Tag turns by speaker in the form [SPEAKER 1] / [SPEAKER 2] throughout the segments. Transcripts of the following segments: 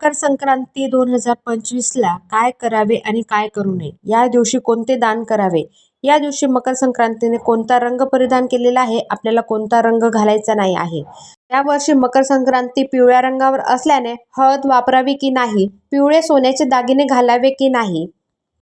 [SPEAKER 1] मकर संक्रांती दोन हजार पंचवीसला काय करावे आणि काय करू नये? या दिवशी कोणते दान करावे? या दिवशी मकर संक्रांतीने कोणता रंग परिधान केलेला आहे? आपल्याला कोणता रंग घालायचा नाही आहे? यावर्षी मकर संक्रांती पिवळ्या रंगावर असल्याने हळद वापरावी की नाही? पिवळे सोन्याचे दागिने घालावे की नाही?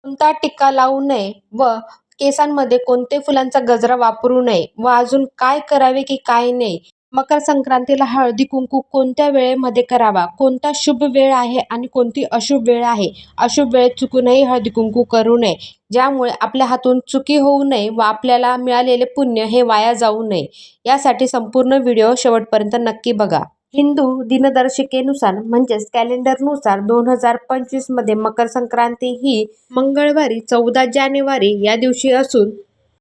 [SPEAKER 1] कोणता टिक्का लावू नये व केसांमध्ये कोणते फुलांचा गजरा वापरू नये व अजून काय करावे की काय नाही? मकर संक्रांतीला हळदी कुंकू कोणत्या वेळेमध्ये करावा? कोणता शुभ वेळ आहे आणि कोणती अशुभ वेळ आहे? अशुभ वेळेत चुकूनही हळदी कुंकू करू नये. ज्यामुळे आपल्या हातून चुकी होऊ नये व आपल्याला मिळालेले पुण्य हे वाया जाऊ नये. यासाठी संपूर्ण व्हिडिओ शेवटपर्यंत नक्की बघा. हिंदू दिनदर्शिकेनुसार म्हणजेच कॅलेंडरनुसार दोन हजार पंचवीसमध्ये मकर संक्रांती ही मंगळवारी चौदा जानेवारी या दिवशी असून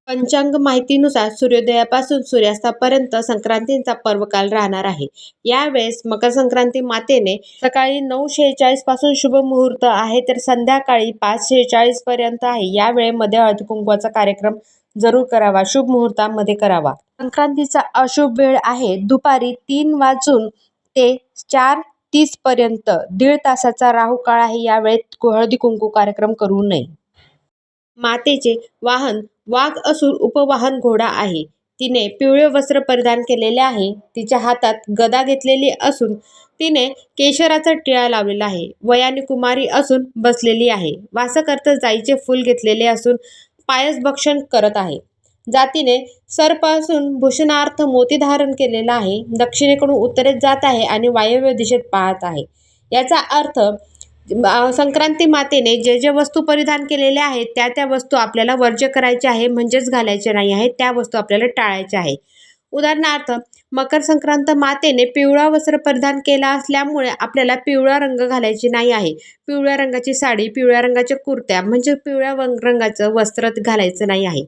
[SPEAKER 1] पंचांग माहितीनुसार सूर्योदयापासून सूर्यास्तापर्यंत संक्रांतीचा पर्वकाल राहणार आहे. यावेळेस मकर संक्रांती मातेने सकाळी नऊ शेहेचाळीसपासून शुभ मुहूर्त आहे तर संध्याकाळी पाच शेहेचाळीस पर्यंत आहे. या वेळेमध्ये हळदी कुंकवाचा कार्यक्रम जरूर करावा. शुभ मुहूर्तामध्ये करावा. संक्रांतीचा अशुभ वेळ आहे. दुपारी तीन वाजून ते चार तीस पर्यंत दीड तासाचा राहू काळ आहे. यावेळेत हळदी कुंकू कार्यक्रम करू नये. मातेचे वाहन वाघ असून उपवाहन घोडा आहे. तिने पिवळे वस्त्र परिधान केलेले आहे. तिच्या हातात गदा घेतलेली असून तिने केशराचा टिळा लावलेला आहे. वयाने कुमारी असून बसलेली आहे. वासकर्त जाईचे फूल घेतलेले असून पायस भक्षण करत आहे. जातीने सरपासून भूषणार्थ मोती धारण केलेला आहे. दक्षिणेकडून उत्तरेत जात आहे आणि वायव्य दिशेत पाहत आहे. याचा अर्थ संक्रांती मातेने जे जे वस्तू परिधान केलेल्या आहेत त्या त्या वस्तू आपल्याला वर्ज्य करायच्या आहे म्हणजेच घालायच्या नाही आहेत त्या वस्तू आपल्याला टाळायच्या आहे. उदाहरणार्थ मकर संक्रांत मातेने पिवळा वस्त्र परिधान केला असल्यामुळे आपल्याला पिवळा रंग घालायची नाही आहे. पिवळ्या रंगाची साडी पिवळ्या रंगाच्या कुर्त्या म्हणजे पिवळ्या रंगाचं वस्त्र घालायचं नाही आहे.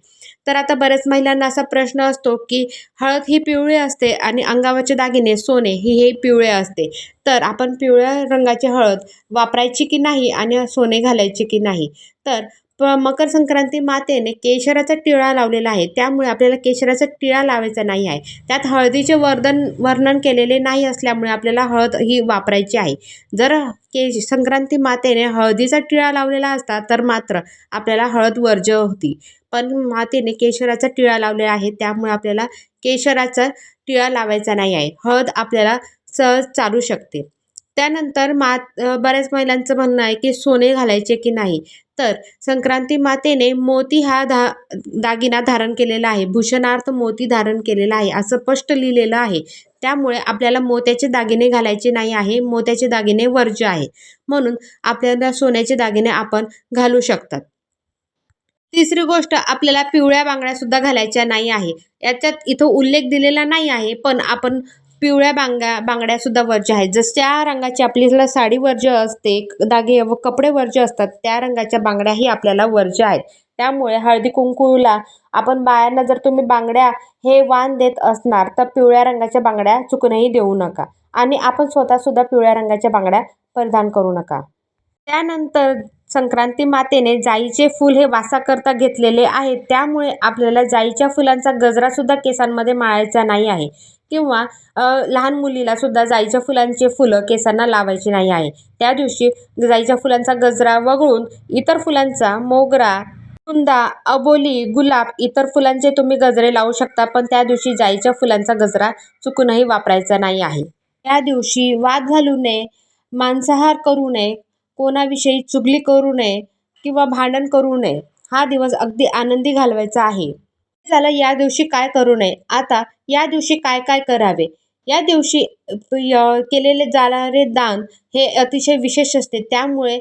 [SPEAKER 1] तर आता बऱ्याच महिलांना असा प्रश्न असतो की हळद ही पिवळी असते आणि अंगावरचे दागिने सोने ही हे पिवळे असते. तर आपण पिवळ्या रंगाची हळद वापरायची की नाही आणि सोने घालायचे की नाही? तर प मकर संक्रांती मातेने केशराचा टिळा लावलेला आहे. त्यामुळे आपल्याला केशराचा टिळा लावायचा नाही आहे. त्यात हळदीचे वर्धन वर्णन केलेले नाही असल्यामुळे आपल्याला हळद ही वापरायची आहे. जर के संक्रांती मातेने हळदीचा टिळा लावलेला असता तर मात्र आपल्याला हळद वर्ज्य होती. पण मातेने केशराचा टिळा लावलेला आहे. त्यामुळे आपल्याला केशराचा टिळा लावायचा नाही आहे. हळद आपल्याला सहज चालू शकते. त्यानंतर मात बऱ्याच महिलांचं म्हणणं आहे की सोने घालायचे की नाही? तर संक्रांती मातेने मोती हा धा दागिना धारण केलेला आहे. भूषणार्थ मोती धारण केलेला आहे. असं स्पष्ट लिहिलेलं आहे. त्यामुळे आपल्याला मोत्याचे दागिने घालायचे नाही आहे. मोत्याचे दागिने वर्ज्य आहे. म्हणून आपल्याला सोन्याचे दागिने आपण घालू शकतात. तिसरी गोष्ट आपल्याला पिवळ्या बांगड्यासुद्धा घालायच्या नाही आहे. याच्यात इथं उल्लेख दिलेला नाही आहे पण आपण पिवळ्या बांगा बांगड्यासुद्धा वर्ज्य आहेत. जस त्या रंगाची आपल्याला साडी वर्ज्य असते दागे व कपडे वर्ज्य असतात त्या रंगाच्या बांगड्याही आपल्याला वर्ज्य आहेत. त्यामुळे हळदी कुंकूला आपण बायांना जर तुम्ही बांगड्या हे वाण देत असणार तर पिवळ्या रंगाच्या बांगड्या चुकूनही देऊ नका. आणि आपण स्वतःसुद्धा पिवळ्या रंगाच्या बांगड्या परिधान करू नका. त्यानंतर संक्रांती मातेने जाईचे फूल हे वासाकरता घेतलेले आहे त्यामुळे आपल्याला जाईच्या फुलांचा गजरासुद्धा केसांमध्ये माळायचा नाही आहे. किंवा लहान मुलीला सुद्धा जाईच्या फुलांचे फुलं केसांना लावायची नाही आहे. त्या दिवशी जाईच्या फुलांचा गजरा वगळून इतर फुलांचा मोगरा कुंदा अबोली गुलाब इतर फुलांचे तुम्ही गजरे लावू शकता पण त्या दिवशी जाईच्या फुलांचा गजरा चुकूनही वापरायचा नाही आहे. त्या दिवशी वाद घालू नये मांसाहार करू नये कोणाविषयी चुगली करू नये किंवा भांडण करू नये हा दिवस अगदी आनंदी घालवायचा आहे. झालं या दिवशी काय करू नये? आता या दिवशी काय काय करावे? या दिवशी केलेले जाणारे दान हे अतिशय विशेष असते. त्यामुळे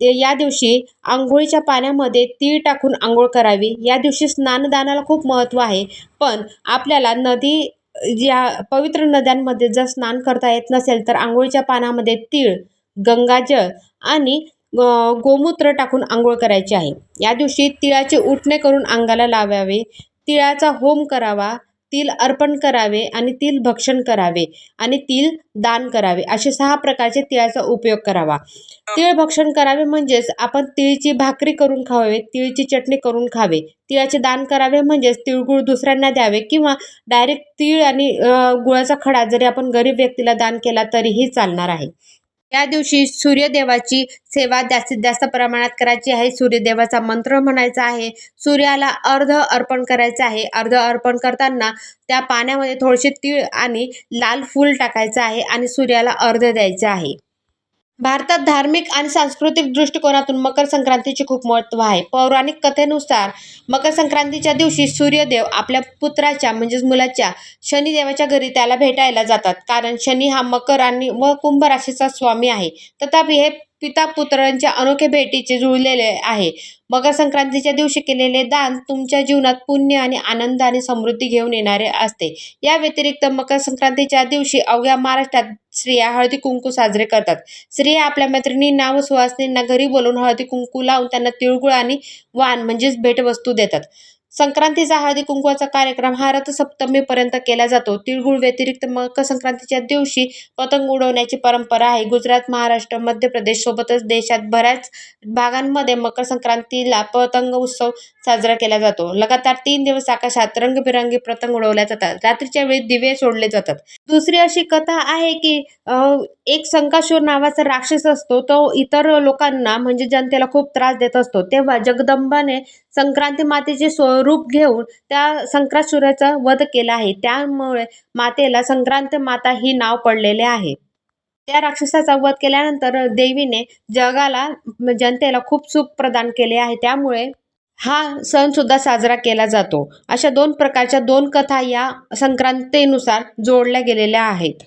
[SPEAKER 1] या दिवशी आंघोळीच्या पाण्यामध्ये तीळ टाकून आंघोळ करावी. या दिवशी स्नानदानाला खूप महत्त्व आहे. पण आपल्याला नदी या पवित्र नद्यांमध्ये जर स्नान करता येत नसेल तर आंघोळीच्या पाण्यामध्ये तीळ गंगाजळ आणि गोमूत्र टाकून आंघोळ करायची आहे. या दिवशी तिळाचे उठणे करून अंगाला लावावे. तिळाचा होम करावा. तिल अर्पण करावे आणि तिल भक्षण करावे आणि तिल दान करावे. असे सहा प्रकारचे तिळाचा उपयोग करावा. तिळ भक्षण करावे म्हणजेच आपण तिळची भाकरी करून खावे तिळची चटणी करून खावे. तिळाचे दान करावे म्हणजेच तिळगुळ दुसऱ्यांना द्यावे किंवा डायरेक्ट तिळ आणि गुळाचा खडा जरी आपण गरीब व्यक्तीला दान केला तरीही चालणार आहे. या दिवशी सूर्यदेवाची सेवा जास्तीत जास्त प्रमाणात करायची आहे. सूर्यदेवाचा मंत्र म्हणायचा आहे. सूर्याला अर्ध अर्पण करायचं आहे. अर्ध अर्पण करताना त्या पाण्यामध्ये थोडेसे तीळ आणि लाल फूल टाकायचं आहे आणि सूर्याला अर्ध द्यायचं आहे. भारतात धार्मिक आणि सांस्कृतिक दृष्टिकोनातून मकर संक्रांतीचे खूप महत्त्व आहे. पौराणिक कथेनुसार मकर संक्रांतीच्या दिवशी सूर्यदेव आपल्या पुत्राच्या म्हणजेच मुलाच्या शनिदेवाच्या घरी त्याला भेटायला जातात. कारण शनी हा मकर आणि व कुंभ राशीचा स्वामी आहे. तथापि हे पिता पुत्रांच्या अनोखे भेटीचे जुळलेले आहे. मकर संक्रांतीच्या दिवशी केलेले दान तुमच्या जीवनात पुण्य आणि आनंद आणि समृद्धी घेऊन येणारे असते. या व्यतिरिक्त मकर संक्रांतीच्या दिवशी अवघ्या महाराष्ट्रात स्त्रिया हळदी कुंकू साजरे करतात. स्त्रिया आपल्या मैत्रिणींना व सुवासिनींना घरी बोलवून हळदी कुंकू लावून त्यांना तिळगुळ आणि वाण म्हणजेच भेटवस्तू देतात. संक्रांतीचा हळदी कुंकवाचा कार्यक्रम हा रथसप्तमीपर्यंत केला जातो. तिळगुळ व्यतिरिक्त मकर संक्रांतीच्या दिवशी पतंग उडवण्याची परंपरा आहे. गुजरात महाराष्ट्र मध्य प्रदेश सोबतच देशात बऱ्याच भागांमध्ये मकर संक्रांतीला पतंग उत्सव साजरा केला जातो. लगातार तीन दिवस आकाशात रंगबिरंगी पतंग उडवल्या जातात. रात्रीच्या वेळी दिवे सोडले जातात. दुसरी अशी कथा आहे की एक संकाशूर नावाचा राक्षस असतो. तो इतर लोकांना म्हणजे जनतेला खूप त्रास देत असतो. तेव्हा जगदंबाने संक्रांती मातेचे रूप घेऊन त्या संक्रासुराचा वध केला आहे. त्यामुळे मातेला संक्रांत माता ही नाव पडलेले आहे. त्या राक्षसाचा वध केल्यानंतर देवीने जगाला जनतेला खूप सुख प्रदान केले आहे. त्यामुळे हा सण सुद्धा साजरा केला जातो. अशा दोन प्रकारच्या दोन कथा या संक्रांतीनुसार जोडल्या गेलेल्या आहेत.